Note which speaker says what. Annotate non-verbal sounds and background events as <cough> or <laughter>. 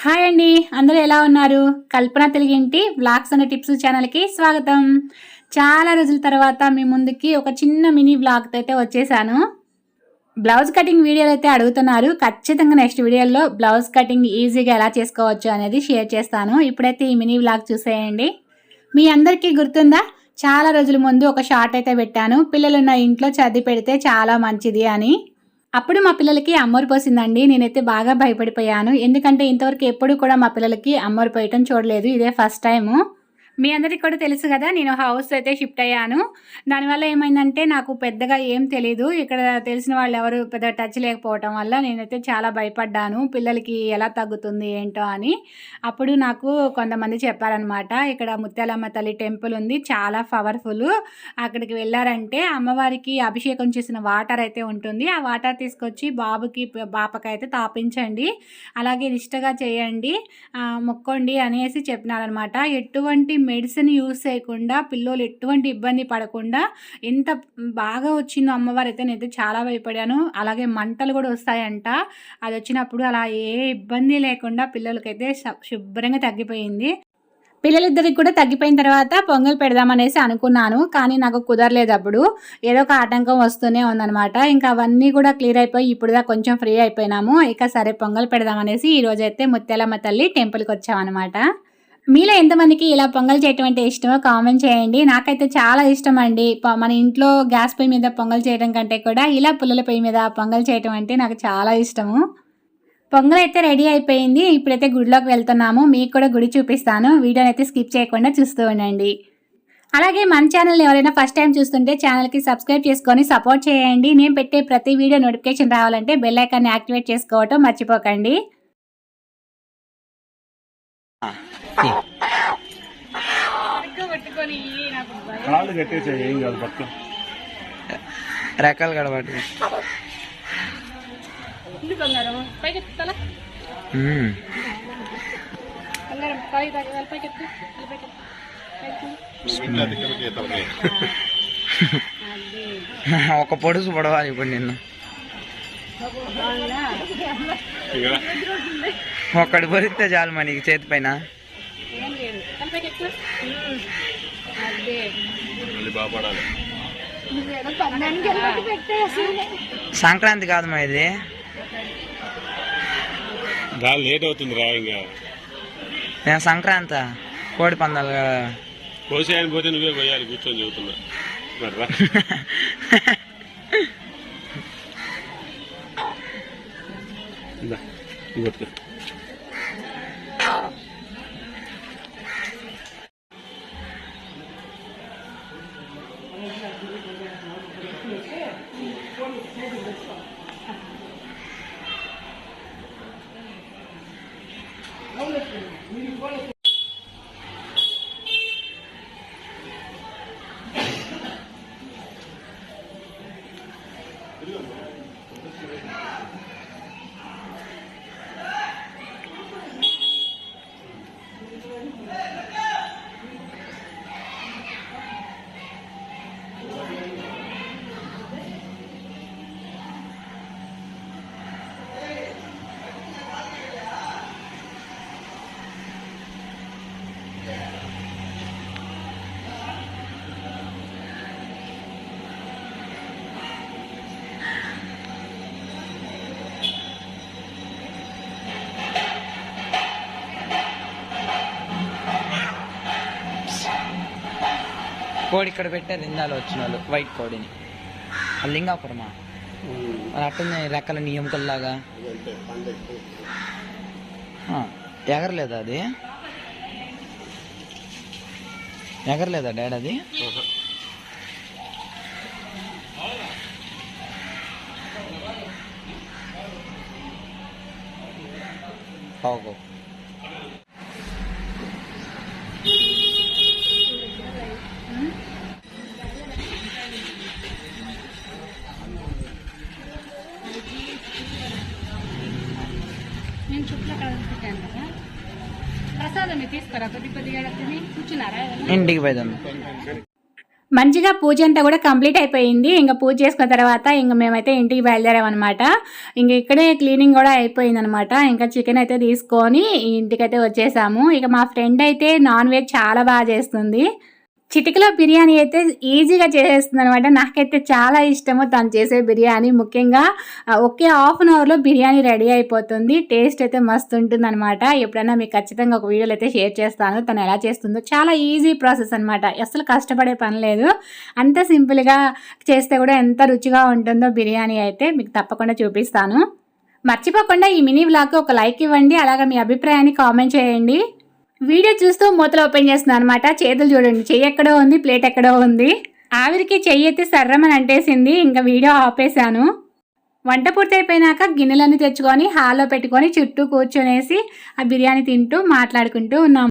Speaker 1: Hi అండి. అందరూ ఎలా ఉన్నారు? కల్పన తెలుగింటి బ్లాగ్స్ అనే టిప్స్ ఛానల్కి స్వాగతం. చాలా రోజుల తర్వాత మీ ముందుకి ఒక చిన్న మినీ బ్లాగ్తో అయితే వచ్చేసాను. బ్లౌజ్ కటింగ్ వీడియోలు అయితే అడుగుతున్నారు. ఖచ్చితంగా నెక్స్ట్ వీడియోలో బ్లౌజ్ కటింగ్ ఈజీగా ఎలా చేసుకోవచ్చు అనేది షేర్ చేస్తాను. ఇప్పుడైతే ఈ మినీ బ్లాగ్ చూసేయండి. మీ అందరికీ గుర్తుందా? చాలా రోజుల ముందు ఒక షార్ట్ అయితే పెట్టాను. పిల్లలున్న ఇంట్లో చదివి పెడితే చాలా మంచిది అని. అప్పుడు మా పిల్లలకి అమ్మోరు పోసిందండి. నేనైతే బాగా భయపడిపోయాను. ఎందుకంటే ఇంతవరకు ఎప్పుడు కూడా మా పిల్లలకి అమ్మోరు పోయటం చూడలేదు. ఇదే ఫస్ట్ టైము. మీ అందరికి కూడా తెలుసు కదా నేను హౌస్ అయితే షిఫ్ట్ అయ్యాను. దానివల్ల ఏమైందంటే నాకు పెద్దగా ఏం తెలీదు. ఇక్కడ తెలిసిన వాళ్ళు ఎవరు పెద్ద టచ్ లేకపోవటం వల్ల నేనైతే చాలా భయపడ్డాను. పిల్లలకి ఎలా తగ్గుతుంది ఏంటో అని. అప్పుడు నాకు కొంతమంది చెప్పారనమాట ఇక్కడ ముత్యాలమ్మ తల్లి టెంపుల్ ఉంది చాలా పవర్ఫుల్ అక్కడికి వెళ్ళారంటే అమ్మవారికి అభిషేకం చేసిన వాటర్ అయితే ఉంటుంది. ఆ వాటర్ తీసుకొచ్చి బాబుకి పాపకి అయితే తాపించండి. అలాగే నిష్టగా చేయండి మొక్కండి అనేసి చెప్పినారనమాట ఎటువంటి మెడిసిన్ యూస్ చేయకుండా పిల్లలు ఎటువంటి ఇబ్బంది పడకుండా ఎంత బాగా వచ్చిందో అమ్మవారు అయితే నేనైతే చాలా భయపడాను. అలాగే మంటలు కూడా వస్తాయంట. అది వచ్చినప్పుడు అలా ఏ ఇబ్బంది లేకుండా పిల్లలకైతే శుభ్రంగా తగ్గిపోయింది. పిల్లలిద్దరికి కూడా తగ్గిపోయిన తర్వాత పొంగల్ పెడదామనేసి అనుకున్నాను. కానీ నాకు కుదరలేదు అప్పుడు. ఏదో ఒక ఆటంకం వస్తూనే ఉందనమాట ఇంకా అవన్నీ కూడా క్లియర్ అయిపోయి ఇప్పుడుదా కొంచెం ఫ్రీ అయిపోయినాము. ఇక సరే పొంగల్ పెడదామనేసి ఈరోజైతే ముత్యాలమ్మ తల్లి టెంపుల్కి వచ్చామన్నమాట. మీలో ఎంతమందికి ఇలా పొంగల్ చేయటం అంటే ఇష్టమో కామెంట్ చేయండి. నాకైతే చాలా ఇష్టం అండి. మన ఇంట్లో గ్యాస్ పొయ్యి మీద పొంగల్ చేయడం కంటే కూడా ఇలా పుల్లల పొయ్యి మీద పొంగల్ చేయటం అంటే నాకు చాలా ఇష్టము. పొంగల్ అయితే రెడీ అయిపోయింది. ఇప్పుడైతే గుడిలోకి వెళ్తున్నాము. మీకు కూడా గుడి చూపిస్తాను. వీడియోని అయితే స్కిప్ చేయకుండా చూస్తూ ఉండండి. అలాగే మన ఛానల్ ఎవరైనా ఫస్ట్ టైం చూస్తుంటే ఛానల్కి సబ్స్క్రైబ్ చేసుకొని సపోర్ట్ చేయండి. నేను పెట్టే ప్రతి వీడియో నోటిఫికేషన్ రావాలంటే బెల్ ఐకాన్ని యాక్టివేట్ చేసుకోవటం మర్చిపోకండి.
Speaker 2: కాళ్ళు కట్టేసే ఏం కాదు పక్క
Speaker 3: రెక్కలు కడబట్టి. ఒక పొడుసు పొడవాలి ఇప్పుడు నిన్ను. ఒక్కడి పొరిస్తే చాలు మనకి చేతి పైన. సంక్రాంతి కాదు మా ఇది.
Speaker 2: లేట్ అవుతుంది రా ఇంకా.
Speaker 3: నేను సంక్రాంతి కోడి పందాలు
Speaker 2: కోసేయని పోతే నువ్వే పోయాలి కూర్చొని చెబుతున్నా మరి <laughs> రా ఇందా,
Speaker 3: కోడి ఇక్కడ పెట్టారు ఇందాలు వచ్చిన వాళ్ళు వైట్ కోడిని. అది లింగాపురమా? అట్టుంది రెక్కల నీ ఎముకల్లాగా ఆ, ఎగరలేదా అది? ఎగరలేదా డాడ్ అది? ఓహో.
Speaker 1: చుట్టూ అక్కడ పెట్టాను కదా ప్రసాదం మీరు తీసుకురా కొద్ది కొద్దిగా తిని కూర్చున్నారా?
Speaker 3: ఇంటికి
Speaker 1: మంచిగా పూజ అంతా కూడా కంప్లీట్ అయిపోయింది. ఇంకా పూజ చేసుకున్న తర్వాత ఇంకా మేమైతే ఇంటికి బయలుదేరామన్నమాట. ఇంక ఇక్కడే క్లీనింగ్ కూడా అయిపోయింది అనమాట ఇంకా చికెన్ అయితే తీసుకొని ఇంటికైతే వచ్చేసాము. ఇక మా ఫ్రెండ్ అయితే నాన్ వెజ్ చాలా బాగా చేస్తుంది. చిటికలో బిర్యానీ అయితే ఈజీగా చేసేస్తుంది అనమాట నాకైతే చాలా ఇష్టము తను చేసే బిర్యానీ. ముఖ్యంగా ఒకే హాఫ్ అన్ అవర్లో బిర్యానీ రెడీ అయిపోతుంది. టేస్ట్ అయితే మస్తు ఉంటుంది అనమాట ఎప్పుడైనా మీకు ఖచ్చితంగా ఒక వీడియోలు అయితే షేర్ చేస్తాను. తను ఎలా చేస్తుందో చాలా ఈజీ ప్రాసెస్ అనమాట అసలు కష్టపడే పని లేదు. అంత సింపుల్గా చేస్తే కూడా ఎంత రుచిగా ఉంటుందో బిర్యానీ అయితే మీకు తప్పకుండా చూపిస్తాను. మర్చిపోకుండా ఈ మినీ వ్లాగ్ ఒక లైక్ ఇవ్వండి. అలాగే మీ అభిప్రాయాన్ని కామెంట్ చేయండి. వీడియో చూస్తూ మూతలు ఓపెన్ చేస్తున్నాను అనమాట చేతులు చూడండి. చెయ్యి ఎక్కడో ఉంది ప్లేట్ ఎక్కడో ఉంది. ఆవిరికి చెయ్యి అయితే సర్రమని అంటేసింది ఇంకా వీడియో ఆపేశాను. వంట పూర్తయిపోయినాక గిన్నెలన్నీ తెచ్చుకొని హాల్లో పెట్టుకొని చుట్టూ కూర్చొనేసి ఆ బిర్యానీ తింటూ మాట్లాడుకుంటూ ఉన్నాం.